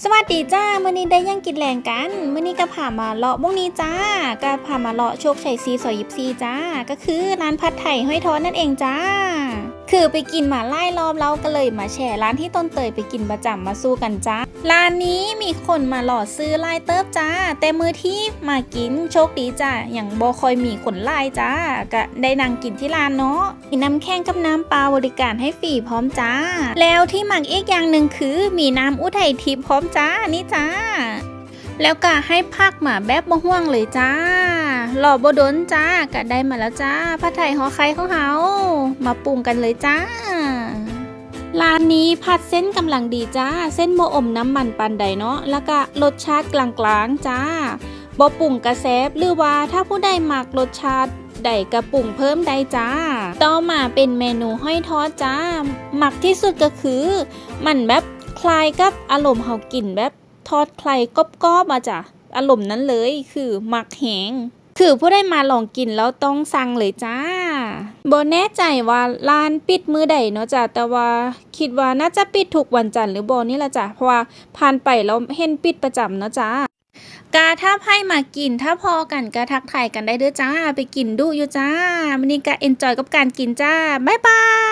สวัสดีจ้ามื่อนี้ได้ยังกินแรงกันมื่อนี้ก็พามาเลาะบ้งนี้จ้าก็พามาเลาะโชคชัยซีซอยยิบซีจ้า ก็คือร้านผัดไทยห้อยทอนั่นเองจ้า คือไปกินมาไล่รอบเราก็เลยมาแชร์ร้านที่ต้นเตยไปกินประจำมาสู้กันจ้า ร้านนี้มีคนมาหล่อซื้อไล่เติบจ้า แต่มือที่มากินโชคดีจ้าอย่างบอคอยมีคนไล่จ้าก็ได้นั่งกินที่ร้านเนาะมีน้ำแข้งกับน้ำปลาบริการให้ฟรีพร้อมจ้า แล้วที่หมักอีกอย่างหนึ่งคือมีน้ำอุทัยทิพย์พร้อมจ้านี่จ้า แล้วก็ให้พักมาแบบบ่ห่วงเลยจ้า หล่อบดนจ้าก็ได้มาแล้วจ้าผัดไทยหอไข่ของเฮามาปรุงกันเลยจ้าร้านนี้ผัดเส้นกำลังดีจ้า เส้นโมอมน้ำมันปันใดเนาะแล้วก็รสชาติกลางๆจ้าบ่ปรุงกระแซบหรือว่าถ้าผู้ใดมักรสชาติใดกระปรุงเพิ่มได้จ้า ต่อมาเป็นเมนูห้อยทอดจ้า หมักที่สุดก็คือ มันแบบคลายกับอารมณ์เฮากินแบบทอดไข่กรอบๆมาจ้ะอารมณ์นั้นเลยคือหมักแหง คือผู้ได้มาลองกินแล้วต้องสั่งเลยจ้าบแน่ใจว่าร้านปิดมือใดเนาะจ้ะแต่ว่าคิดว่าน่าจะปิดทุกวันจันทร์หรือบ่นี่ละจ้ะเพราะว่าผ่านไปแล้วเห็นปิดประจำเนาะจ้ากาถ้าให้มากินถ้าพอกันก็ทักทายกันได้เด้อจ้า ไปกินดูอยู่จ้าวันนี้ก็เอนจอยกับการกินจ้าบ๊ายบาย